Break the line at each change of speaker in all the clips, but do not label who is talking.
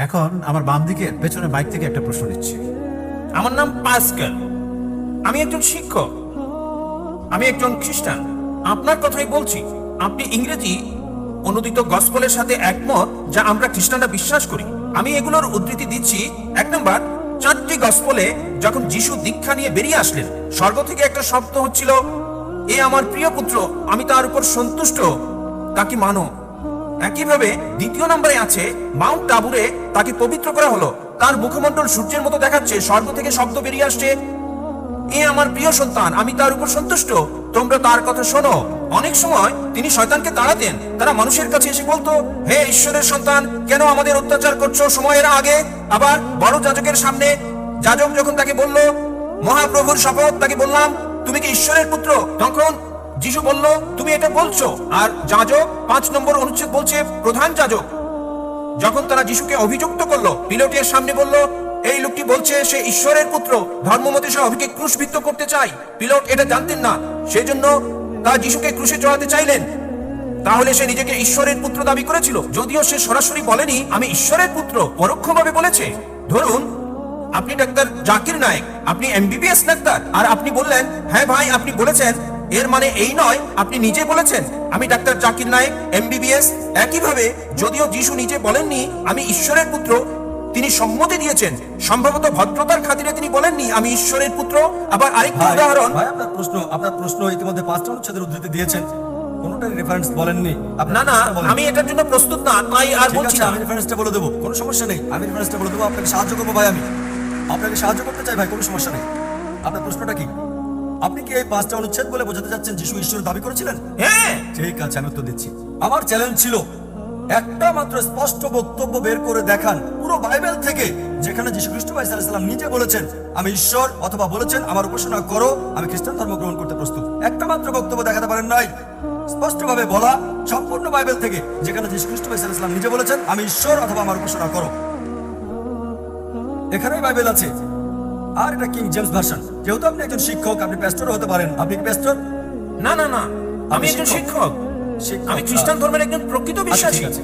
এখন আমার বাম দিকে, পেছনে বাইক থেকে একটা প্রশ্ন নিচ্ছি।
আমার নাম পাস্কেল। আমি একজন শিক্ষক। আমি একজন খ্রিস্টান। আপনার কথাই বলছি, আপনি ইংরেজি অনুদিত গসপলের সাথে একমত যা আমরা খ্রিস্টানরা বিশ্বাস করি। আমি এগুলোর উদ্ধৃতি দিচ্ছি, এক নম্বর, চারটি গসপলে যখন যিশু দীক্ষা নিয়ে বেরিয়ে আসলেন, স্বর্গ থেকে একটা শব্দ হচ্ছিল, এ আমার প্রিয় পুত্র, আমি তার উপর সন্তুষ্ট। তাকে মানো? একইভাবে দ্বিতীয় নম্বরে আছে, মাউন্ট টাবুরে তাকে পবিত্র করা হলো। তার মুখমণ্ডল সূর্যের মতো দেখাচ্ছে, স্বর্গ থেকে শব্দ বেরিয়ে আসছে। এ আমার প্রিয় সন্তান, আমি তার উপর সন্তুষ্ট। তোমরা তার কথা শোনো। অনেক সময় তিনি শয়তানকে তাড়াতেন। তারা মানুষের কাছে এসে বলতো, হে ঈশ্বরের সন্তান, কেন আমাদের অত্যাচার করছ সময়ের আগে? আবার বড় যাজকের সামনে যাজক যখন তাকে বলল, মহাপ্রভুর শপথ, তাকে বললাম, তুমি কি ঈশ্বরের পুত্র? তখন যিশু বলল, তুমি এটা বলছো? আর যাজক পাঁচ নম্বর অনুচ্ছেদ বলছে, প্রধান যাজক। যখন তারা যিশুকে অভিযুক্ত করল পিলোটের সামনে বলল, এই লোকটি বলছে, সে ঈশ্বরের পুত্র, ধর্মমতে সে অভিকে ক্রুশবিদ্ধ করতে চায়। পিলোট এটা জানতেন না। সেজন্য তা যিশুকে ক্রুশে চড়াতে চাইলেন। তাহলে সে নিজেকে ঈশ্বরের পুত্র দাবি করেছিল? যদিও সে সরাসরি বলেনি, আমি ঈশ্বরের পুত্র। পরোক্ষভাবে বলেছে। ধরুন, আপনি ডাক্তার জাকির নায়ক, আপনি এমবিবিএস ডাক্তার, আর আপনি বললেন হ্যাঁ ভাই, আপনি বলেছেন এর মানে এই নয় আপনি নিজে বলেছেন। আমি ডাক্তার জাকির নায়েক এমবিবিএস। একইভাবে যদিও যিশু নিজে বলেননি আমি ঈশ্বরের পুত্র। তিনি সম্মতি দিয়েছেন। সম্ভবত ভদ্রতার খাতিরে তিনি বলেননি আমি ঈশ্বরের পুত্র। আবার আরেকটি উদাহরণ।
ভাই আপনার প্রশ্ন আপনার প্রশ্ন ইতিমধ্যে পাঁচটা অনুচ্ছেদের উদ্ধৃতি দিয়েছেন। কোনোটার রেফারেন্স বলেননি।
না না আমি এটার জন্য প্রস্তুত না তাই আর বলছি না।
আমি রেফারেন্সটা বলে দেবো। কোনো সমস্যা নেই। আমি রেফারেন্সটা বলে দেবো। আপনাকে সাহায্য করব ভাই আমি। আপনাকে সাহায্য করতে চাই ভাই কোনো সমস্যা নেই। আপনার প্রশ্নটা কি? আপনি কি এই পাঁচটা অনুচ্ছেদ বলে বোঝাতে যাচ্ছেন যিশু ঈশ্বর দাবি করেছিলেন?
হ্যাঁ।
ঠিক আছে আমি উত্তর দিচ্ছি। আমার চ্যালেঞ্জ ছিল একটা মাত্র স্পষ্ট বক্তব্য বের করে দেখান পুরো বাইবেল থেকে যেখানে যীশু খ্রিস্ট ভাই সাল্লাম নিজে বলেছেন আমি ঈশ্বর অথবা বলেছেন আমার উপাসনা করো আমি খ্রিস্টান ধর্ম গ্রহণ করতে প্রস্তুত। একটা মাত্র বক্তব্য দেখাতে পারেন নাই। স্পষ্টভাবে বলা সম্পূর্ণ বাইবেল থেকে যেখানে যীশু খ্রিস্ট ভাই সাল্লাম নিজে বলেছেন আমি ঈশ্বর অথবা আমার উপাসনা করো। এখানেই বাইবেল আছে। আর এটা কিং জেমস ভার্সন যেহেতু আপনি একজন শিক্ষক আপনি প্যাস্টর হতে পারেন। আপনি কি প্যাস্টর
না না না। আমি একজন শিক্ষক। আমি খ্রিস্টান ধর্মের একজন প্রকৃত
আচ্ছা,
বিশ্বাসী।
আছে।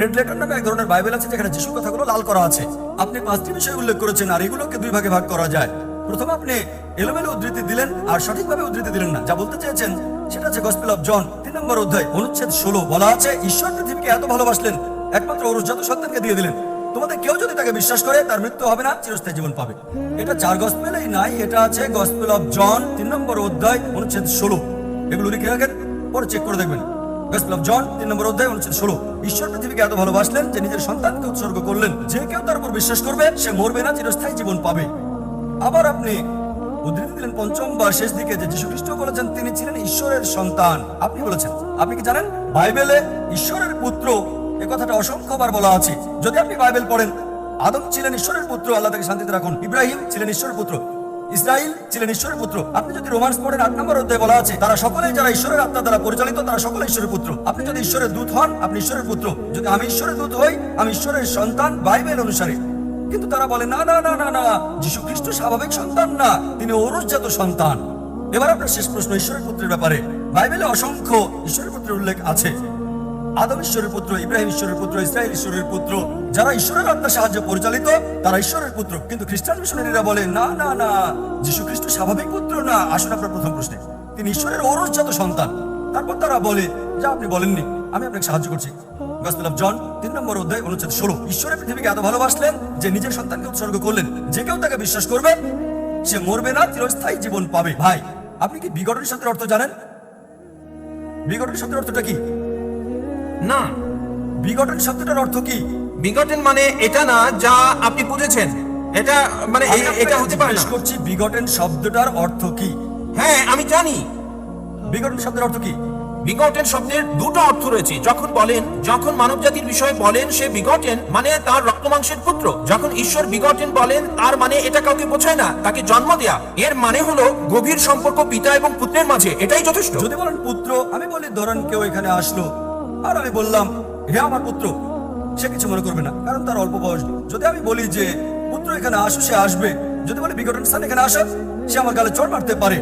রেড লেটার নামে এক ধরনের বাইবেল আছে যেখানে যিশু কথাগুলো লাল করা আছে। আপনি পাঁচটি বিষয় উল্লেখ করেছেন আর এগুলোকে দুই ভাগে ভাগ করা যায়। প্রথমে আপনি এলোমেলো উদ্ধৃতি দিলেন আর সঠিকভাবে উদ্ধৃতি দিলেন না। যা বলতে চেয়েছেন সেটা হচ্ছে গসপেল অফ জন তিন নম্বর অধ্যায় অনুচ্ছেদ ষোলো। বলা আছে ঈশ্বর পৃথিবীকে এত ভালোবাসলেন একমাত্র অরুজাত সন্তানকে দিয়ে দিলেন। তোমাদের কেউ যদি তাকে বিশ্বাস করে, তার মৃত্যু হবে না, চিরস্থায়ী জীবন পাবে। এটা চার গসপেলেই নাই, এটা আছে গসপেল অফ জন তিন নম্বর অধ্যায়, অনুচ্ছেদ ষোলো। এগুলো লিখে রাখেন, পরে চেক করে দেখবেন। গসপেল অফ জন তিন নম্বর অধ্যায়, অনুচ্ছেদ ষোলো। ঈশ্বর পৃথিবীকে এত ভালোবাসলেন যে নিজের সন্তানকে উৎসর্গ করলেন। যে কেউ তার উপর বিশ্বাস করবে, সে মরবে না, চিরস্থায়ী জীবন পাবে। আবার আপনি উদ্ধৃতি দিলেন পঞ্চম বা শেষ দিকে যে যীশু খ্রিস্ট বলেছেন, তিনি ছিলেন ঈশ্বরের সন্তান। আপনি বলেছেন। আপনি কি জানেন? বাইবেলে ঈশ্বরের পুত্র কথাটা অসংখ্যবার বলা আছে। যদি আপনি বাইবেল পড়েন, আদম ছিলেন ঈশ্বরের পুত্র, আল্লাহ তাকে শান্তিতে রাখুন। ইব্রাহিম ছিলেন ঈশ্বরের পুত্র। ইসরাইল ছিলেন ঈশ্বরের পুত্র। আপনি যদি রোমান্স পড়েন, আট নম্বর অধ্যায়ে বলা আছে, তারা যারা ঈশ্বরের আত্মা দ্বারা পরিচালিত, তারা সকলে ঈশ্বরের পুত্র। আপনি যদি ঈশ্বরের দূত হন, আপনি ঈশ্বরের পুত্র। যদি আমি ঈশ্বরের দূত হই, আমি ঈশ্বরের সন্তান বাইবেল অনুসারে। কিন্তু তারা বলে, না না না না না যীশু খ্রিস্ট স্বাভাবিক সন্তান না, তিনি ঔরসজাত সন্তান। এবার আপনার শেষ প্রশ্ন, ঈশ্বরের পুত্রের ব্যাপারে। বাইবেলে অসংখ্য ঈশ্বরের পুত্রের উল্লেখ আছে। আদম ঈশ্বরের পুত্র, ইব্রাহিম ঈশ্বরের পুত্র ইসরায়েল ঈশ্বরের পুত্র, যারা ঈশ্বরের আত্মার সাহায্যে পরিচালিত, তারা ঈশ্বরের পুত্র। কিন্তু খ্রিস্টান মিশনারিরা বলে, না না না যীশু খ্রিস্ট স্বাভাবিক পুত্র না। আসুন আপনার প্রথম প্রশ্নে। তিনি ঈশ্বরের ঔরসজাত সন্তান। তারপর তারা বলে, যা আপনি বলেননি, আমি আপনাকে সাহায্য করছি। জন, তিন নম্বর অধ্যায়, অনুচ্ছেদ ষোলো। ঈশ্বরের পৃথিবীকে এত ভালোবাসলেন যে নিজের সন্তানকে উৎসর্গ করলেন। যে কেউ তাকে বিশ্বাস করবে, সে মরবে না, চিরস্থায়ী জীবন পাবে। ভাই, আপনি কি বিগঠন শব্দের অর্থ জানেন? বিগঠন শব্দের অর্থটা কি?
না
বিঘটন শব্দটার অর্থ কি?
বিঘটন মানে এটা না যা আপনি বুঝেছেন। এটা মানে এটা হতে পারে না।
করছি বিগঠন শব্দটার অর্থ কি?
হ্যাঁ আমি জানি।
বিঘটন শব্দের অর্থ কি?
বিগটেন শব্দের দুটো অর্থ রয়েছে। যখন বলেন যখন মানব জাতির বিষয়ে বলেন সে বিগটেন মানে তার রক্তমাংসের পুত্র। যখন ঈশ্বর বিগটেন বলেন তার মানে এটা কাউকে বোঝায় না তাকে জন্ম দেয়া। এর মানে হলো গভীর সম্পর্ক পিতা এবং পুত্রের মাঝে। এটাই যথেষ্ট।
যদি বলেন পুত্র আমি বলি ধরেন কেউ এখানে আসলো। আর আমি বললাম, হে আমার পুত্র, সে কিছু মনে করবে না, কারণ তার অল্প বয়স। যদি আমি বলি যে, পুত্র এখানে আসো, সে আসবে। যদি বলি বিগঠন স্থান এখানে আসো, সে আমার গালে চড় মারতে পারে।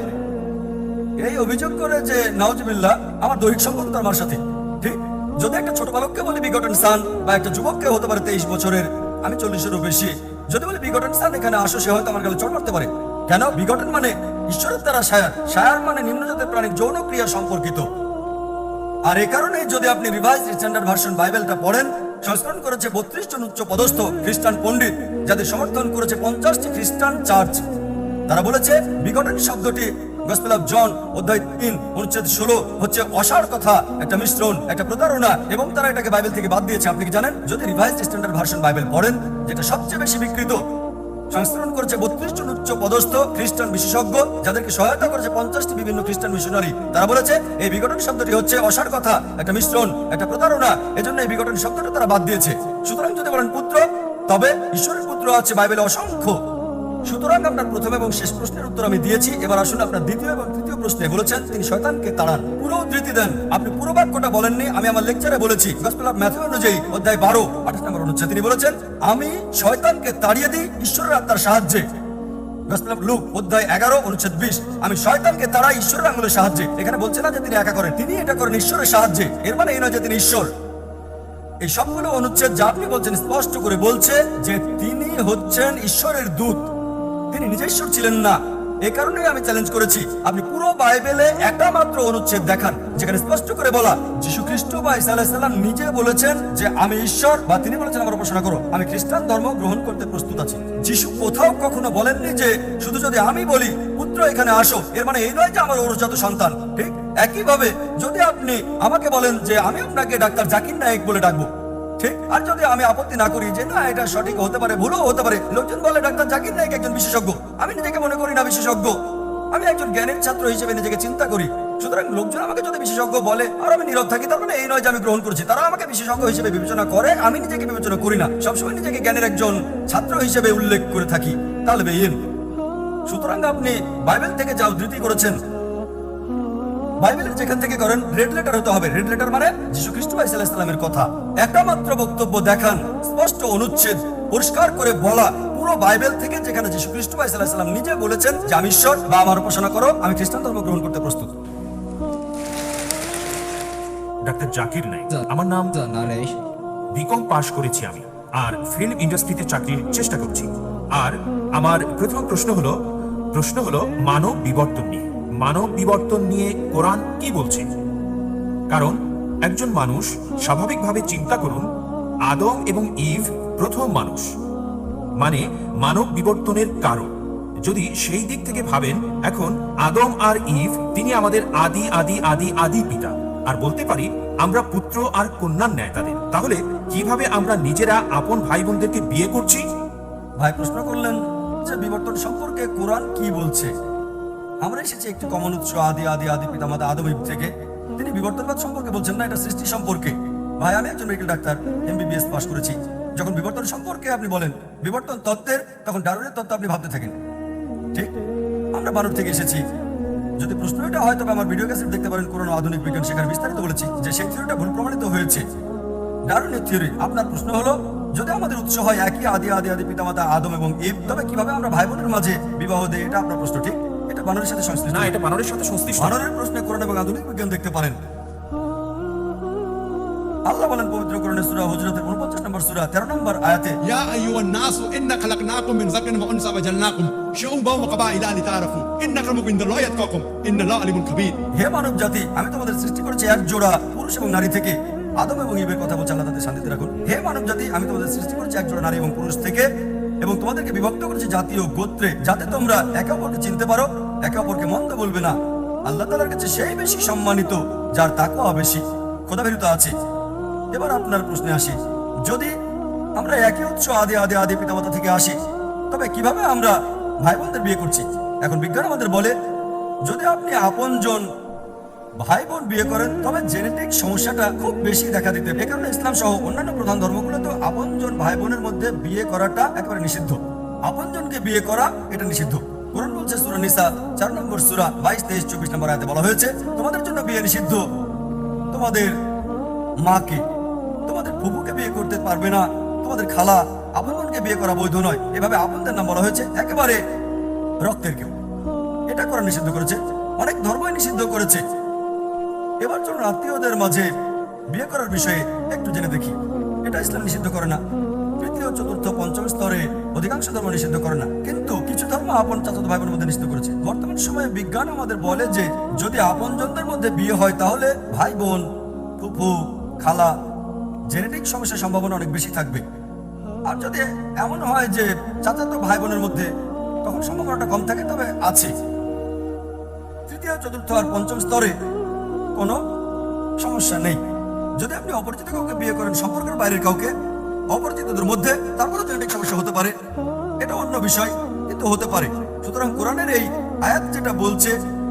এই অভিযোগ করে যে নাওজবিল্লা আমার দৈহিক সম্পর্ক তার মার সাথে। ঠিক? যদি একটা ছোট বালককে বলি বিগটন সান বা একটা যুবককে হতে পারে তেইশ বছরের, আমি চল্লিশেরও বেশি। যদি বলি বিঘটন সান এখানে আসো, সে হয়তো আমার গালে চট মারতে পারে। কেন? বিঘটন মানে ঈশ্বরের দ্বারা সায়ার সায়ার মানে নিম্নজাতের প্রাণীর যৌন ক্রিয়া সম্পর্কিত। আর এ কারণে যদি আপনি রিভাইজ স্ট্যান্ডার্ড ভার্সন বাইবেলটা পড়েন, সংস্করণ করেছে বত্রিশ জন উচ্চ পদস্থ খ্রিস্টান পণ্ডিত, যাদের সমর্থন করেছে পঞ্চাশটি খ্রিস্টান চার্চ। তারা বলেছে, বিঘটন শব্দটি গসপেল অফ জন অধ্যায় তিন, অনুচ্ছেদ ষোলো, হচ্ছে অসার কথা, একটা মিশ্রণ, একটা প্রতারণা, এবং তারা এটাকে বাইবেল থেকে বাদ দিয়েছে। আপনি কি জানেন? যদি রিভাইজ স্ট্যান্ডার্ড ভার্সন বাইবেল পড়েন, যেটা সবচেয়ে বেশি বিকৃত সংস্করণ করেছে বত্রিশ জন উচ্চ পদস্থ খ্রিস্টান বিশেষজ্ঞ, যাদেরকে সহায়তা করেছে পঞ্চাশটি বিভিন্ন খ্রিস্টান মিশনারি। তারা বলেছে, এই বিঘটন শব্দটি হচ্ছে অসার কথা, একটা মিশ্রণ, একটা প্রতারণা, এজন্য এই বিঘটন শব্দটা তারা বাদ দিয়েছে। সুতরাং যদি বলেন পুত্র, তবে ঈশ্বরের পুত্র আছে বাইবেলে অসংখ্য সুতরাং আপনার প্রথম এবং শেষ প্রশ্নের উত্তর আমি দিয়েছি। এবার আসুন আপনার দ্বিতীয় এবং তৃতীয় প্রশ্নে বলেছেন, তিনি শয়তানকে তাড়ান। পুরো উদ্ধৃতি দেন। আপনি পুরো বাক্যটা বলেননি, আমি আমার লেকচারে বলেছি। গসপেল অনুযায়ী, অধ্যায় বারো, আঠাশ নম্বর অনুচ্ছেদ, তিনি বলেছেন, আমি শয়তানকে তাড়িয়ে দিই ঈশ্বরের আত্মার সাহায্যে। লুক অধ্যায় এগারো, অনুচ্ছেদ বিশ, আমি শয়তানকে তাড়াই ঈশ্বরের আঙুলের সাহায্যে। এখানে বলছে না যে তিনি একা করেন, তিনি এটা করেন ঈশ্বরের সাহায্যে। এর মানে এই নয় যে তিনি ঈশ্বর। এই সবগুলো অনুচ্ছেদ যা আপনি বলছেন স্পষ্ট করে বলছে যে তিনি হচ্ছেন ঈশ্বরের দূত। তিনি নিজে ঈশ্বর ছিলেন না। এই কারণেই আমি চ্যালেঞ্জ করেছি। আপনি পুরো বাইবেলে একটা মাত্র অনুচ্ছেদ দেখান, যেখানে স্পষ্ট করে বলা, যীশু খ্রিস্ট বা ইসা নিজে বলেছেন যে আমি ঈশ্বর বা তিনি বলেছেন, আমার উপাসনা করো। আমি খ্রিস্টান ধর্ম গ্রহণ করতে প্রস্তুত আছি। যীশু কোথাও কখনো বলেননি যে, শুধু যদি আমি বলি, পুত্র এখানে আসো। এর মানে এই নয় যে আমার ওরজাত সন্তান। ঠিক একইভাবে যদি আপনি আমাকে বলেন যে, আমি আপনাকে ডাক্তার জাকির নায়েক বলে ডাকবো। ঠিক? আর যদি আমি আপত্তি না করি যে না, এটা সঠিক হতে পারে, ভুলও হতে পারে, লোকজন বলে ডাক্তার জাকির নাইক একজন বিশেষজ্ঞ। আমি নিজেকে মনে করি না বিশেষজ্ঞ। আমি একজন জ্ঞানের ছাত্র হিসেবে নিজেকে চিন্তা করি। সুতরাং লোকজন আমাকে যদি বিশেষজ্ঞ বলে, আর আমি নীরব থাকি, তার মানে এই নয় যে আমি গ্রহণ করছি। তারা আমাকে বিশেষজ্ঞ হিসেবে বিবেচনা করে, আমি নিজেকে বিবেচনা করি না। সবসময় নিজেকে জ্ঞানের একজন ছাত্র হিসেবে উল্লেখ করে থাকি। তাহলে সুতরাং আপনি বাইবেল থেকে যা উদ্ধৃতি করেছেন বাইবেলের যেখান থেকে করেন রেড লেটার হতে হবে। রেড লেটার মানে যীশু খ্রিস্ট ভাই সাল্লামের কথা। একটা মাত্র বক্তব্য দেখান স্পষ্ট অনুচ্ছেদ পরিষ্কার করে বলা। পুরো বাইবেল থেকে যেখানে যীশু খ্রিস্ট ভাই সাল্লাম নিজে বলেছেন যে আমি ঈশ্বর বা আমার উপাসনা করো আমি খ্রিস্টান ধর্ম গ্রহণ করতে প্রস্তুত।
ডাক্তার জাকির নাই আমার নাম
নারেশ
বিকম পাশ করেছি আমি। আর ফিল্ম ইন্ডাস্ট্রিতে চাকরির চেষ্টা করছি। আর আমার প্রথম প্রশ্ন হলো প্রশ্ন হলো মানব বিবর্তন নিয়ে। মানব বিবর্তন নিয়ে কোরআন কি বলছে? কারণ একজন মানুষ স্বাভাবিকভাবে চিন্তা করুন, আদম এবং ইভ প্রথম মানুষ। মানে মানব বিবর্তনের কারণ যদি সেই দিক থেকে ভাবেন, এখন আদম আর ইভ তিনি আমাদের আদি আদি আদি আদি পিতা। আর বলতে পারি, আমরা পুত্র আর কন্যার ন্যায় তাদের। তাহলে কীভাবে আমরা নিজেরা আপন ভাই বোনদেরকে বিয়ে করছি?
ভাই, প্রশ্ন করলেন যে বিবর্তন সম্পর্কে কোরআন কি বলছে? আমরা এসেছি একটি কমন উৎস আদি আদি আদি পিতামাতা আদম থেকে। তিনি বিবর্তনবাদ সম্পর্কে বলছেন না, এটা সৃষ্টি সম্পর্কে। ভাই, আমি একজন মেডিকেল ডাক্তার এমবিবিএস পাশ করেছি। যখন বিবর্তন সম্পর্কে আপনি বলেন, বিবর্তন তত্ত্বের, তখন ডারুনের তত্ত্ব আপনি ভাবতে থাকেন। ঠিক? আমরা ভারত থেকে এসেছি। যদি প্রশ্ন এটা হয়, তবে আমার ভিডিও ক্যাসেট দেখতে পারেন ও আধুনিক বিজ্ঞান সেখানে বিস্তারিত বলেছি যে সেই থিওরিটা ভুল প্রমাণিত হয়েছে। ডারুনের থিওরি আপনার প্রশ্ন হলো, যদি আমাদের উৎস হয় একই আদি আদি আদি পিতামাতা আদম এবং ইব, তবে কীভাবে আমরা ভাই বোনের মাঝে বিবাহ দেই, এটা আপনার প্রশ্ন, ঠিক? এটা বানরের সাথে সংশ্লিষ্ট।
না এটা বানরের সাথে সংশ্লিষ্ট।
বানরের প্রশ্নে কোরআন এবং আধুনিক বিজ্ঞান দেখতে পারেন। আল্লাহ বলেন পবিত্র কোরআনের সূরা হুজরাতের 49 নম্বর সূরা 13 নম্বর আয়াতে
ইয়া আইয়ুহান নাস ইন্না খালাকনাকুম মিন যাকরিন ওয়া উনসা ওয়া জালনাকুম শুউবা ওয়া কাবাইলা লিতারাফু ইন্না আকরামাকুম ইনদাল্লাহি ইয়াতকাকুম। ইন্নাল্লাহু আলিমুন খাবীর।
হে মানব জাতি আমি তোমাদের সৃষ্টি করেছি এক জোড়া পুরুষ এবং নারী থেকে। আদম এবং ইবের কথা বলছে আল্লাহ তাদের শান্তিতে রাখুন। হে মানব জাতি আমি তোমাদের সৃষ্টি করেছি এক জোড়া নারী এবং পুরুষ থেকে। এবং তোমাদেরকে বিভক্ত করেছি জাতীয় গোত্রে, যাতে তোমরা একে অপরকে চিনতে পারো, একে অপরকে মন্দ বলবে না। আল্লাহ তালার কাছে সেই বেশি সম্মানিত, যার তাকওয়া বেশি। খোদা বেরুত আছে। এবার আপনার প্রশ্নে আসি। যদি আমরা একই উৎস আদি আদি আদি পিতামাতা থেকে আসি, তবে কীভাবে আমরা ভাই বোনদের বিয়ে করছি? এখন বিজ্ঞান আমাদের বলে, যদি আপনি আপনজন ভাই বোন বিয়ে করেন, তবে জেনেটিক সমস্যাটা খুব বেশি দেখা দিতে। এ কারণে ইসলাম সহ অন্যান্য প্রধান ধর্মগুলো তো আপনজন ভাই বোনের মধ্যে বিয়ে করাটা একেবারে নিষিদ্ধ। আপনজনকে বিয়ে করা এটা নিষিদ্ধ। কোরআন বলছে সূরা নিসা, চার নম্বর সূরা, বাইশ, তেইশ, চব্বিশ নম্বর আয়াতে বলা হয়েছে, তোমাদের জন্য বিয়ে নিষিদ্ধ। তোমাদের মাকে, তোমাদের ফুপুকে বিয়ে করতে পারবে না। তোমাদের খালা আপনকে বিয়ে করা বৈধ নয়। এভাবে আপনদের নাম বলা হয়েছে একেবারে রক্তের কেউ। এটা করা নিষিদ্ধ করেছে। অনেক ধর্মই নিষিদ্ধ করেছে। এবার চলুন আত্মীয়দের মাঝে বিয়ে করার বিষয়ে একটু জেনে দেখি। এটা ইসলাম নিষিদ্ধ করে না। তৃতীয়, চতুর্থ, পঞ্চম স্তরে অধিকাংশ ধর্ম নিষিদ্ধ করে না। কিন্তু কিছু ধর্ম আপন চাচাতো ভাই বোনের মধ্যে নিষিদ্ধ করেছে। বর্তমান সময়ে বিজ্ঞান আমাদের বলে যে, যদি আপনজনদের মধ্যে বিয়ে হয় তাহলে ভাই বোন ফুফু, খালা জেনেটিক সমস্যার সম্ভাবনা অনেক বেশি থাকবে। আর যদি এমন হয় যে চাচাতো ভাই বোনের মধ্যে তখন সম্ভাবনাটা কম থাকে, তবে আছে। তৃতীয়, চতুর্থ আর পঞ্চম স্তরে কোনো সমস্যা নেই। যদি আপনি অপরিচিত কাউকে বিয়ে করেন সম্পর্কের বাইরের কাউকে অপরিচিতদের মধ্যে তারপরে জেনেটিক সমস্যা হতে পারে এটা অন্য বিষয় কিন্তু হতে পারে। সুতরাং কোরআনের এই আয়াত যেটা বলছে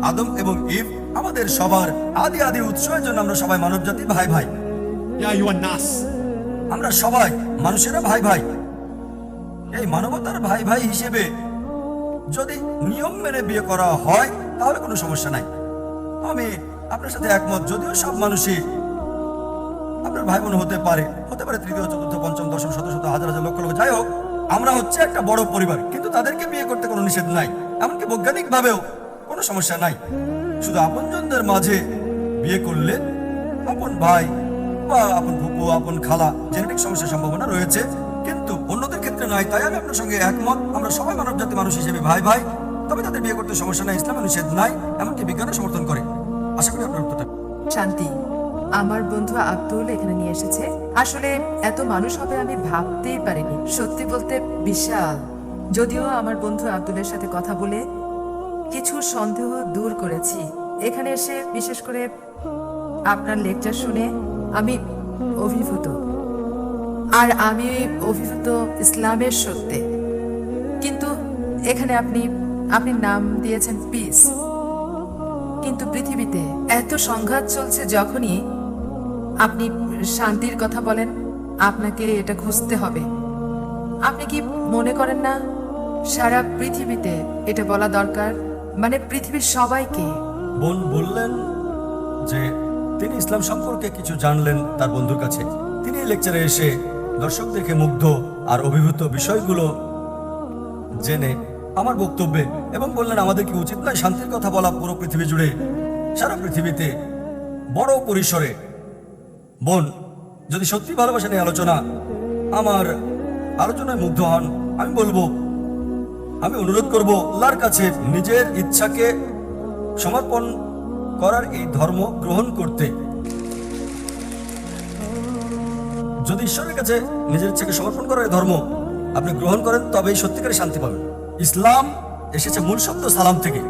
আদম এবং ইব আমাদের সবার আদি আদি উৎসের জন্য আমরা সবাই মানব জাতি ভাই। ভাই আমরা সবাই মানুষেরা ভাই ভাই। এই মানবতার ভাই ভাই হিসেবে যদি নিয়ম মেনে বিয়ে করা হয় তাহলে কোনো সমস্যা নাই। আমি আপনার সাথে একমত, যদিও সব মানুষই আপনার ভাই বোন হতে পারে হতে পারে তৃতীয়, চতুর্থ, পঞ্চম, দশম, শত শত, হাজার হাজার লক্ষ লক্ষ, যাই হোক, আমরা হচ্ছে একটা বড় পরিবার, কিন্তু তাদেরকে বিয়ে করতে কোনো নিষেধ নাই, এমনকি বৈজ্ঞানিক ভাবেও কোনো সমস্যা নাই। শুধু আপনজনদের মাঝে বিয়ে করলে আপন ভাই বা আপন ফুপু, আপন খালা জেনেটিক সমস্যার সম্ভাবনা রয়েছে, কিন্তু অন্যদের ক্ষেত্রে নয়, তাই আমি আপনার সঙ্গে একমত, আমরা সবাই মানব জাতি মানুষ হিসেবে ভাই ভাই, তবে তাদের বিয়ে করতে সমস্যা নাই, ইসলামে নিষেধ নাই, এমনকি বিজ্ঞানের সমর্থন করে। আশা করি আপনার উত্তরটা
শান্তি, আমার বন্ধু আব্দুল এখানে নিয়ে এসেছে। আসলে এত মানুষ হবে আমি ভাবতেই পারিনি। সত্যি বলতে বিশাল। যদিও আমার বন্ধু আব্দুলের সাথে কথা বলে কিছু সন্দেহ দূর করেছি। এখানে এসে বিশেষ করে আপনার লেকচার শুনে আমি অভিভূত। আর আমি অভিভূত ইসলামের সত্যে। কিন্তু এখানে আপনি আপনি নাম দিয়েছেন পিস কিন্তু পৃথিবীতে এত সংঘাত চলছে যখনই আপনি শান্তির কথা বলেন, আপনাকে এটা খুঁজতে হবে। আপনি কি মনে করেন না, সারা পৃথিবীতে এটা বলা দরকার? মানে পৃথিবীর সবাইকে।
বোন বললেন যে, তিনি ইসলাম সম্পর্কে কিছু জানলেন তার বন্ধুর কাছে। তিনি লেকচারে এসে দর্শক দেখে মুগ্ধ আর অভিভূত বিষয়গুলো জেনে আমার বক্তব্যে এবং বললেন আমাদের কি উচিত নয় শান্তির কথা বলা পুরো পৃথিবী জুড়ে, সারা পৃথিবীতে, বড় পরিসরে। বোন, যদি সত্যি ভালোবাসা নিয়ে আলোচনা, আমার আলোচনায় মুগ্ধ হন। আমি বলব, আমি অনুরোধ করব, আল্লাহর কাছে নিজের ইচ্ছাকে সমর্পণ করার এই ধর্ম গ্রহণ করতে। যদি ঈশ্বরের কাছে নিজের ইচ্ছাকে সমর্পণ করার এই ধর্ম আপনি গ্রহণ করেন, তবেই সত্যিকারের শান্তি পাবেন। ইসলাম এসেছে মূল শব্দ সালাম থেকে,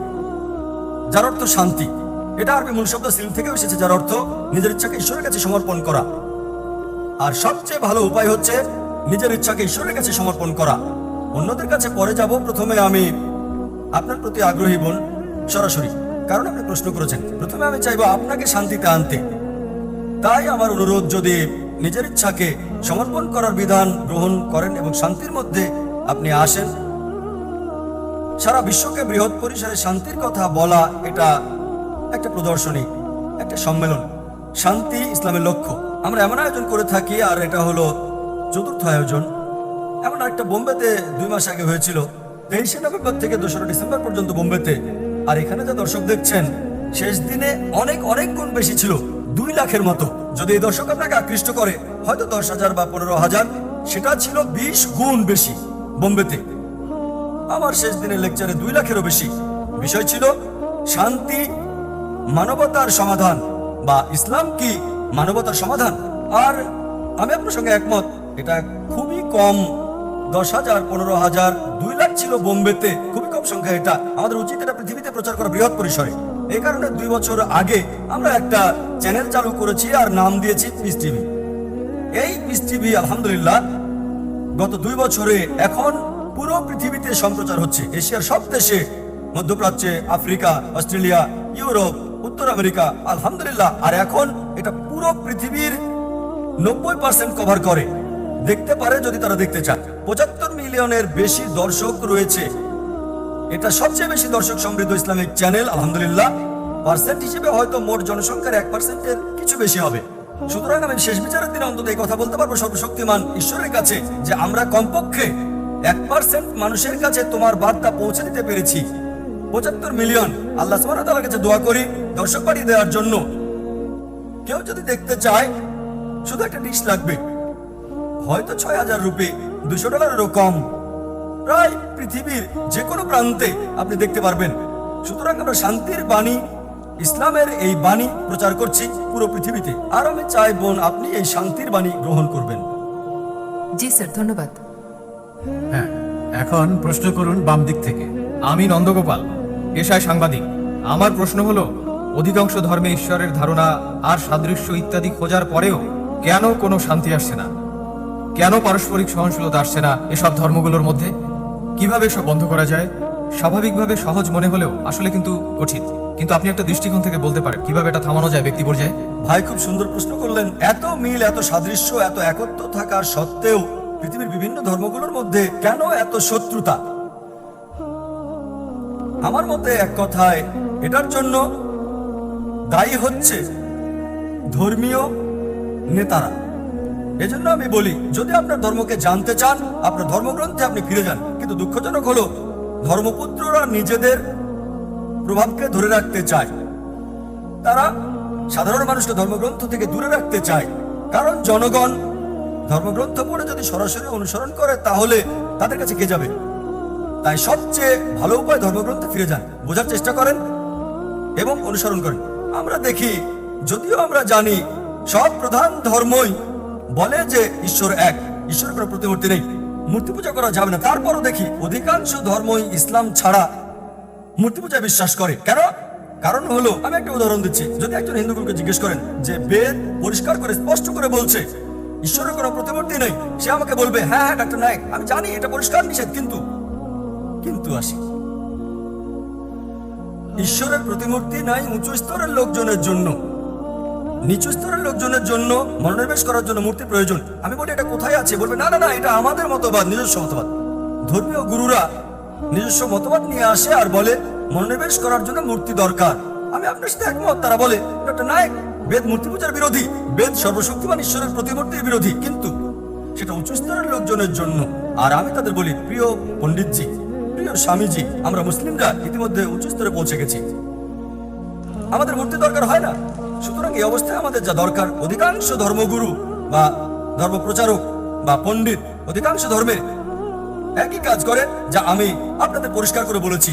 যার অর্থ শান্তি। এটা আরবি মূল শব্দ সিল থেকেও এসেছে, যার অর্থ নিজের ইচ্ছাকে ঈশ্বরের কাছে সমর্পণ করা। আর সবচেয়ে ভালো উপায় হচ্ছে নিজের ইচ্ছাকে ঈশ্বরের কাছে সমর্পণ করা। অন্যদের কাছে পরে যাব, প্রথমে আমি আপনার প্রতি আগ্রহী বোন সরাসরি, কারণ আপনি প্রশ্ন করেছেন। প্রথমে আমি চাইব আপনাকে শান্তিতে আনতে। তাই আমার অনুরোধ, যদি নিজের ইচ্ছাকে সমর্পণ করার বিধান গ্রহণ করেন এবং শান্তির মধ্যে আপনি আসেন সারা বিশ্বকে বৃহৎ পরিসরে শান্তির কথা বলা এটা একটা প্রদর্শনী, একটা সম্মেলন। শান্তি ইসলামের লক্ষ্য। আমরা এমন আয়োজন করে থাকি, আর এটা হলো চতুর্থ আয়োজন। এমন একটা বোম্বেতে দুই মাস আগে হয়েছিল। তেইশে নভেম্বর থেকে দোসরা ডিসেম্বর পর্যন্ত বোম্বেতে। আর এখানে যা দর্শক দেখছেন, শেষ দিনে অনেক অনেক গুণ বেশি ছিল, দুই লাখের মতো। যদি এই দর্শক আপনাকে আকৃষ্ট করে, হয়তো দশ হাজার বা পনেরো হাজার, সেটা ছিল বিশ গুণ বেশি বোম্বেতে। আমার শেষ দিনের লেকচারে দুই লাখেরও বেশি। বিষয় ছিল, শান্তি, মানবতার সমাধান বা ইসলাম কি মানবতার সমাধান? আর আমি আপনার সঙ্গে একমত, এটা খুবই কম। দশ হাজার, পনেরো হাজার, দুই লাখ ছিল বোম্বেতে, খুবই কম সংখ্যা এটা। আমাদের উচিত এটা পৃথিবীতে প্রচার করা বৃহৎ পরিসরে। এই কারণে দুই বছর আগে আমরা একটা চ্যানেল চালু করেছি আর নাম দিয়েছি পিস টিভি এই পিস টিভি আলহামদুলিল্লাহ, গত দুই বছরে এখন পুরো পৃথিবীতে সম্প্রচার হচ্ছে। এশিয়ার সব দেশে, মধ্যপ্রাচ্যে, আফ্রিকা, অস্ট্রেলিয়া, ইউরোপ, উত্তর আমেরিকা, আলহামদুলিল্লাহ। আর এখন এটা পুরো পৃথিবীর নব্বই পার্সেন্ট কভার করে। দেখতে পারে যদি তারা দেখতে চায়। পঁচাত্তর মিলিয়নের বেশি দর্শক রয়েছে। এটা সবচেয়ে বেশি দর্শক সমৃদ্ধ ইসলামিক চ্যানেল, আলহামদুলিল্লাহ। পার্সেন্ট হিসেবে হয়তো মোট জনসংখ্যার এক পার্সেন্টের কিছু বেশি হবে। সুতরাং আমি শেষ বিচারের দিনে অন্তত এই কথা বলতে পারব সর্বশক্তিমান ঈশ্বরের কাছে যে আমরা কমপক্ষে এক পার্সেন্ট মানুষের কাছে তোমার বার্তা পৌঁছে দিতে পেরেছি। পঁচাত্তর মিলিয়ন। আল্লাহ সুবহানাহু কাছে দোয়া করি, দর্শক বাড়িয়ে দেওয়ার জন্য। কেউ যদি দেখতে চায়, শুধু একটা ডিশ লাগবে। হয়তো ছয় হাজার রুপি, দুশো ডলারেরও কম। প্রায় পৃথিবীর যে কোনো প্রান্তে আপনি দেখতে পারবেন। সুতরাং আমরা শান্তির বাণী, ইসলামের এই বাণী প্রচার করছি পুরো পৃথিবীতে। আর আমি চাই বোন, আপনি এই শান্তির বাণী গ্রহণ করবেন।
জি স্যার, ধন্যবাদ।
হ্যাঁ এখন প্রশ্ন করুন বাম দিক থেকে।
আমি নন্দগোপাল, পেশায় সাংবাদিক। আমার প্রশ্ন হলো, অধিকাংশ ধর্মে ঈশ্বরের ধারণা আর সাদৃশ্য ইত্যাদি খোঁজার পরেও কেন কোনো শান্তি আসছে না? কেন পারস্পরিক সহনশীলতা আসছে না এসব ধর্মগুলোর মধ্যে? কীভাবে এসব বন্ধ করা যায়? স্বাভাবিকভাবে সহজ মনে হলেও আসলে কিন্তু কঠিন। কিন্তু আপনি একটা দৃষ্টিকোণ থেকে বলতে পারেন, কীভাবে এটা থামানো যায় ব্যক্তি পর্যায়ে?
ভাই, খুব সুন্দর প্রশ্ন করলেন। এত মিল, এত সাদৃশ্য, এত একত্র থাকার সত্ত্বেও পৃথিবীর বিভিন্ন ধর্মগুলোর মধ্যে কেন এত শত্রুতা? আমার মতে এক কথায়, এটার জন্য দায়ী হচ্ছে ধর্মীয় নেতারা। এজন্য আমি বলি, যদি আপনার ধর্মকে জানতে চান, আপনার ধর্মগ্রন্থে আপনি ফিরে যান। কিন্তু দুঃখজনক হলো, ধর্মপুত্ররা নিজেদের প্রভাবকে ধরে রাখতে চায়। তারা সাধারণ মানুষকে ধর্মগ্রন্থ থেকে দূরে রাখতে চায়। কারণ জনগণ ধর্মগ্রন্থ পড়ে যদি সরাসরি অনুসরণ করে, তাহলে তাদের কাছে কে যাবে? তাই সবচেয়ে ভালো উপায় ধর্মগ্রন্থে ফিরে যান, বোঝার চেষ্টা করেন এবং অনুসরণ করেন। আমরা দেখি, যদিও আমরা জানি, সব প্রধান ধর্মই বলে যে ঈশ্বর এক, ঈশ্বরের কোনো প্রতিমূর্তি নেই। মূর্তি পূজা করা যাবে না। তারপরও দেখি, অধিকাংশ ধর্মই ইসলাম ছাড়া মূর্তি পূজায় বিশ্বাস করে। কেন? কারণ হলো, আমি একটা উদাহরণ দিচ্ছি। যদি একজন হিন্দুকে জিজ্ঞেস করেন যে বেদ পরিষ্কার করে স্পষ্ট করে বলছে ঈশ্বরের কোনো প্রতিমূর্তি নেই। সে আমাকে বলবে হ্যাঁ হ্যাঁ ডাক্তার নায়ক, আমি জানি এটা পরিষ্কার নিষেধ, কিন্তু কিন্তু আসি। ঈশ্বরের প্রতিমূর্তি নাই উঁচু স্তরের লোকজনের জন্য। নিচু স্তরের লোকজনের জন্য মনোনিবেশ করার জন্য মূর্তি প্রয়োজন। আমি বলি, এটা কোথায় আছে? বলবে, না না না, এটা আমাদের মতবাদ, নিজস্ব মতবাদ। ধর্মীয় গুরুরা নিজস্ব মতবাদ নিয়ে আসে আর বলে, মনোনিবেশ করার জন্য মূর্তি দরকার। আমি আপনার সাথে একমত, তারা বলে ডক্টর নায়ক বেদ মূর্তি পূজার বিরোধী, বেদ সর্বশক্তিমান ঈশ্বরের প্রতিমূর্তির বিরোধী, কিন্তু সেটা উঁচু স্তরের লোকজনের জন্য। আর আমি তাদের বলি, প্রিয় পণ্ডিতজি, প্রিয় স্বামীজি, আমরা মুসলিমরা ইতিমধ্যে উঁচু স্তরে পৌঁছে গেছি। আমাদের মূর্তি দরকার হয় না। সুতরাং এই অবস্থায় আমাদের যা দরকার, অধিকাংশ ধর্মগুরু বা ধর্মপ্রচারক বা পণ্ডিত, অধিকাংশ ধর্মে একই কাজ করে, যা আমি আপনাদের পরিষ্কার করে বলেছি।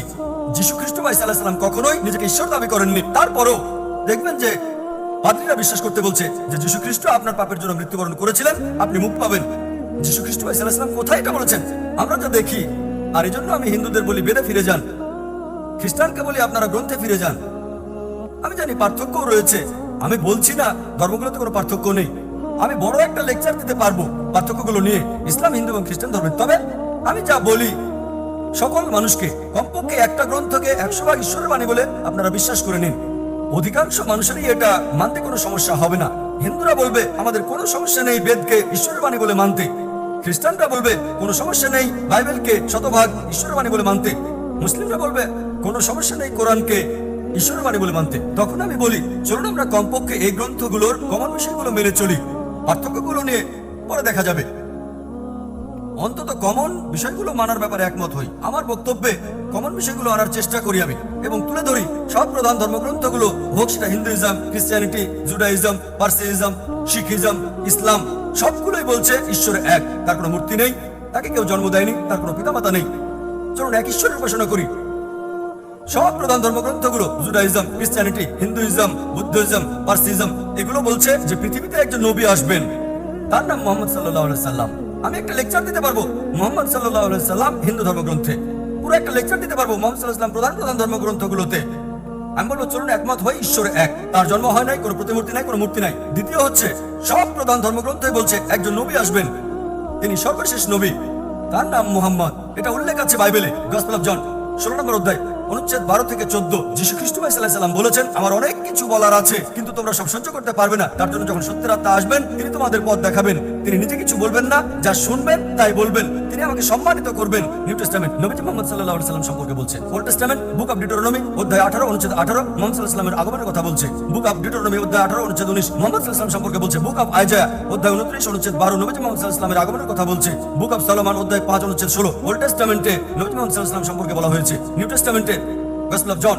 যীশু খ্রিস্ট ভাই সাল্লাহ সাল্লাম কখনোই নিজেকে ঈশ্বর দাবি করেননি। তারপরও দেখবেন যে পাদ্রীরা বিশ্বাস করতে বলছে যে যীশু খ্রিস্ট আপনার পাপের জন্য মৃত্যুবরণ করেছিলেন, আপনি মুখ পাবেন। যীশু খ্রিস্ট ভাই সাল্লাহ সাল্লাম কোথায় এটা বলেছেন? আমরা যা দেখি। আর এই জন্য আমি হিন্দুদের বলি, বেদে ফিরে যান। খ্রিস্টানকে বলি, আপনারা গ্রন্থে ফিরে যান। আমি জানি পার্থক্য রয়েছে। আমি বলছি না, ধর্মগুলোতে কোনো পার্থক্য নেই। আমি বড় একটা লেকচার দিতে পারব পার্থক্যগুলো নিয়ে, ইসলাম, হিন্দু এবং খ্রিস্টান ধর্মের। তবে আমি যা বলি, সকল মানুষকে, কমপক্ষে একটা গ্রন্থকে একশো ভাগ ঈশ্বরের বাণী বলে আপনারা বিশ্বাস করে নিন। অধিকাংশ মানুষেরই এটা মানতে কোনো সমস্যা হবে না। হিন্দুরা বলবে, আমাদের কোনো সমস্যা নেই বেদকে ঈশ্বরের বাণী বলে মানতে। খ্রিস্টানরা বলবে, কোনো সমস্যা নেই বাইবেলকে শতভাগ ঈশ্বরের বাণী বলে মানতে। মুসলিমরা বলবে, কোনো সমস্যা নেই কোরআনকে ঈশ্বরের বাণী বলে মানতে। তখন আমি বলি, চলুন আমরা কমপক্ষে এই গ্রন্থগুলোর কমন বিষয়গুলো মেনে চলি। পার্থক্যগুলো নিয়ে পরে দেখা যাবে। অন্তত কমন বিষয়গুলো মানার ব্যাপারে একমত হই। আমার বক্তব্যে কমন বিষয়গুলো আনার চেষ্টা করি আমি এবং তুলে ধরি সব প্রধান ধর্মগ্রন্থগুলো, হোক সেটা Hinduism Christianity Judaism Parsism Sikhism, ইসলাম, সবগুলোই বলছে ঈশ্বর এক, তার কোনো মূর্তি নেই, তাকে কেউ জন্ম দেয়নি, তার কোনো পিতামাতা নেই। চলুন এক ঈশ্বরের উপাসনা করি। সব প্রধান ধর্মগ্রন্থগুলো, Judaism Christianity Hinduism Buddhism Parsism এগুলো বলছে যে পৃথিবীতে একজন নবী আসবেন। তার নাম মোহাম্মদ সাল্লাহ সাল্লাম। আমি একটা লেকচার দিতে পারব। মোহাম্মদ সাল্লাম হিন্দু ধর্মগ্রন্থে। পুরো একটা লেকচার দিতে পারব মোহাম্মদ প্রধান প্রধান ধর্মগ্রন্থগুলোতে। আমি বলব, চলুন একমত হয়ে ঈশ্বর এক। তার জন্ম হয় নাই, কোনো প্রতিমূর্তি নাই, কোনো মূর্তি নাই। দ্বিতীয় হচ্ছে, সব প্রধান ধর্মগ্রন্থে বলছে, একজন নবী আসবেন। তিনি সর্বশেষ নবী। তার নাম মুহাম্মদ। এটা উল্লেখ আছে বাইবেলে, গসপেল জন, ষোলো নম্বর অধ্যায়। অনুচ্ছেদ বারো থেকে চোদ্দ। যীশু খ্রিস্ট ভাই সাল্লাম বলেছেন, আমার অনেক কিছু বলার আছে, কিন্তু তোমরা সব সহ্য করতে পারবে না। তার জন্য যখন সত্যের আত্মা আসবেন, তিনি তোমাদের পথ দেখাবেন। তিনি নিজে কিছু বলবেন না, যা শুনবেন তাই বলবেন। তিনি আমাকে সম্মানিত করবেন। New Testament. নবীজি মোহাম্মদ সাল্লাহ সাল্লাম সম্পর্কে বলছে Old Testament, Book of Deuteronomy অধ্যায় আঠারো, অনুচ্ছেদ আঠারো, মোহাম্মদ সাল্লাহ আগমনের কথা বলছে। বুক অফ ডিটোরনমি অধ্যায় আঠারো, অনুচ্ছেদ উনিশ, মোহাম্মদ সাল্লাম সম্পর্কে বলছে, বুক অফ আইজা অধ্যায় উনত্রিশ, অনুচ্ছেদ বারো, নবীজি মোহাম্মদ সাল্লাহ আগমনের কথা বলছে। বুক অফ সালমান, অধ্যায় পাঁচ, অনুচ্ছেদ ষোলো, ওল্ড টেস্টামেন্টে নবীজি মোহাম্মদ সাল্লাম সম্পর্কে বলা হয়েছে। নিউ টেস্টামেন্টে গসপেল অফ জন,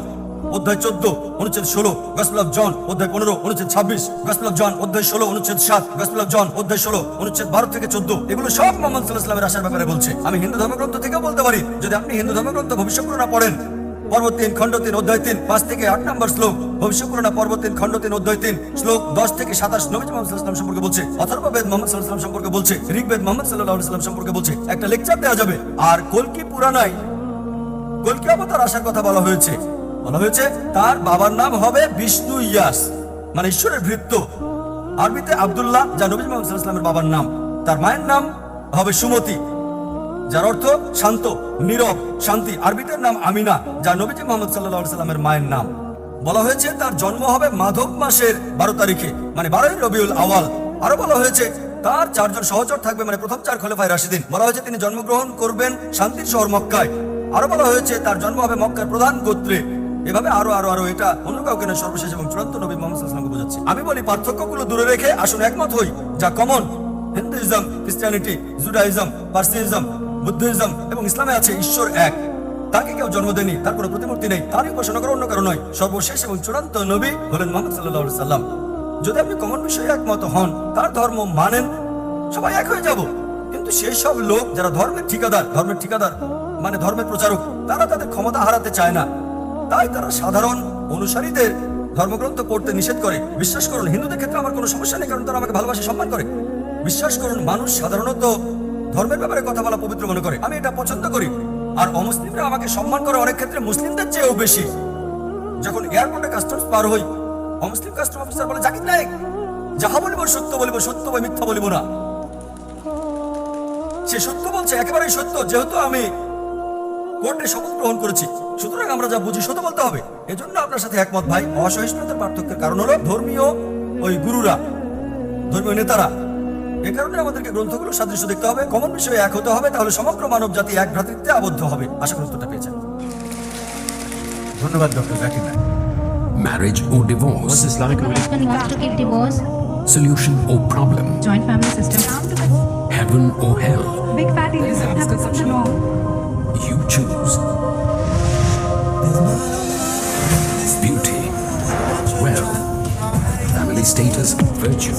অধ্যায় চোদ্দ, অনুচ্ছেদ ষোলো গসপেল অফ জন, অধ্যায় পনেরো, অনুচ্ছেদ ছাব্বিশ গসপেল অফ জন, অধ্যায় ষোলো, অনুচ্ছেদ সাত গসপেল অফ জন, অধ্যায় ষোলো, অনুচ্ছেদ বারো থেকে চোদ্দ। এগুলো সব মোহাম্মদ আসার ব্যাপারে বলছে। আমি হিন্দু ধর্মগ্রন্থ থেকেও বলতে পারি, যদি আপনি হিন্দু ধর্মগ্রন্থ ভবিষ্যৎ না পড়েন পর্ব তিন, খণ্ড তিন, অধ্যায় তিন, পাঁচ থেকে আট নম্বর শ্লোক ভবিষ্যৎ পুরানা পর্ব তিন, খণ্ড তিন, অধ্যায় তিন, শ্লোক দশ থেকে সাতাশ নবী মোহাম্মদ সাল্লাম সম্পর্কে বলছে, অথর্ব বেদ মোহাম্মদ সাল্লাম সম্পর্কে বলছে, ঋগ্বেদ মোহাম্মদ সাল্লাহ সাল্লাম সম্পর্কে বলছে, একটা লেকচার দেওয়া যাবে। আর কলকি পুরানায় কলকি অবতার আসার কথা বলা হয়েছে। বলা হয়েছে, তার বাবার নাম হবে বিষ্ণু ইয়াস মানে ঈশ্বরের ভৃত্য। আরবিতে আব্দুল্লাহ, যা নবী মোহাম্মদ সাল্লাল্লাহু আলাইহি ওয়াসাল্লামের বাবার নাম। তার মায়ের নাম হবে সুমতি, যার অর্থ শান্ত, নীরব, শান্তি। আরবিতে নাম আমিনা, যা নবীজি মোহাম্মদ আলাইহি সাল্লামের মায়ের নাম। বলা হয়েছে, তার জন্ম হবে মাধব মাসের বারো তারিখে মানে বারোই রবিউল আওয়াল। আরও বলা হয়েছে, তার চারজন সহচর থাকবে মানে প্রথম চার খলিফায় রাশিদিন। বলা হয়েছে, তিনি জন্মগ্রহণ করবেন শান্তির শহর মক্কায়। আরও বলা হয়েছে, তার জন্ম হবে মক্কার প্রধান গোত্রে। এভাবে আরও আরও আরও এটা অন্য কাউকে না, সর্বশেষ এবং চূড়ান্ত নবী মোহাম্মদ বোঝাচ্ছে। আমি বলি পার্থক্যগুলো দূরে রেখে আসুন একমত হই, যা common Hinduism Christianity Judaism Parsism Buddhism এবং ইসলামে আছে ঈশ্বর এক। তাকে কেউ জন্ম দেয়নি, তার কোনো প্রতিমূর্তি নেই তারই উপাসনা করা অন্য কারও নয়। সর্বশেষ এবং চূড়ান্ত নবী হলেন মোহাম্মদ সাল্লাহ সাল্লাম যদি আপনি কমন বিষয়ে একমত হন, তার ধর্ম মানেন, সবাই এক হয়ে যাব। কিন্তু সেই সব লোক যারা ধর্মের ঠিকাদার ধর্মের ঠিকাদার মানে ধর্মের প্রচারক, তারা তাদের ক্ষমতা হারাতে চায় না। তাই তারা সাধারণ অনুসারীদের ধর্মগ্রন্থ পড়তে নিষেধ করে। বিশ্বাস করুন, হিন্দুদের ক্ষেত্রে আমার কোনো সমস্যা নেই, কারণ তারা আমাকে ভালোবাসে, সম্মান করে। বিশ্বাস করুন, মানুষ সাধারণত ধর্মের ব্যাপারে কথা বলা পবিত্র মনে করে। আমি এটা পছন্দ করি। আর অমুসলিমরা আমাকে সম্মান করে অনেক ক্ষেত্রে মুসলিমদের চেয়েও বেশি। যখন এয়ারপোর্টে কাস্টমস পার হই, অমুসলিম কাস্টম অফিসার বলে, জাকির নায়ক, যাহা বলিব সত্য বলিব, সত্য বা মিথ্যা বলিব না। সে সত্য বলছে, একেবারেই সত্য। যেহেতু আমি কোর্টে শপথ গ্রহণ করেছি। সুতরাং আমরা যা বুঝি সত্য বলতে হবে। এজন্য আপনার সাথে একমত ভাই। অসহিষ্ণুতার পার্থক্যের কারণ হলো ধর্মীয় ওই গুরুরা ধর্মীয় নেতারা। এ কারণে আমাদেরকে গ্রন্থগুলো সাদৃশ্য দেখতে হবে কমন বিষয়ে এক হতে হবে তাহলে সমগ্র মানব জাতি এক ভ্রাতৃত্বে আবদ্ধ হবে। আশা করি উত্তরটা পেয়েছেন।
ধন্যবাদ doctor Zakir Naik
marriage or divorce,
What's Islamic ruling?
husband wants to give divorce,
solution or problem,
joint family system.
heaven or hell.
Big fatty have something wrong.
Choose. Beauty, wealth, family status, virtue.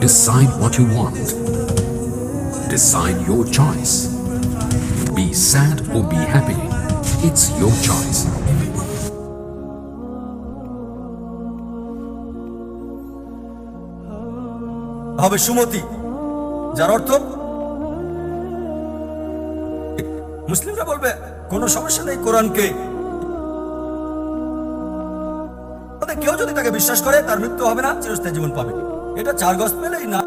Decide what you want. Decide your choice. Be sad or be happy. It's your choice.
হবে সুমতি যার অর্থ মুসলিমরা বলবে, কোনো সমস্যা নেই কোরআনকে। কেউ যদি তাকে বিশ্বাস করে, তার মৃত্যু হবে না, চিরস্থায়ী জীবন পাবে। এটা চার গস পেলেই না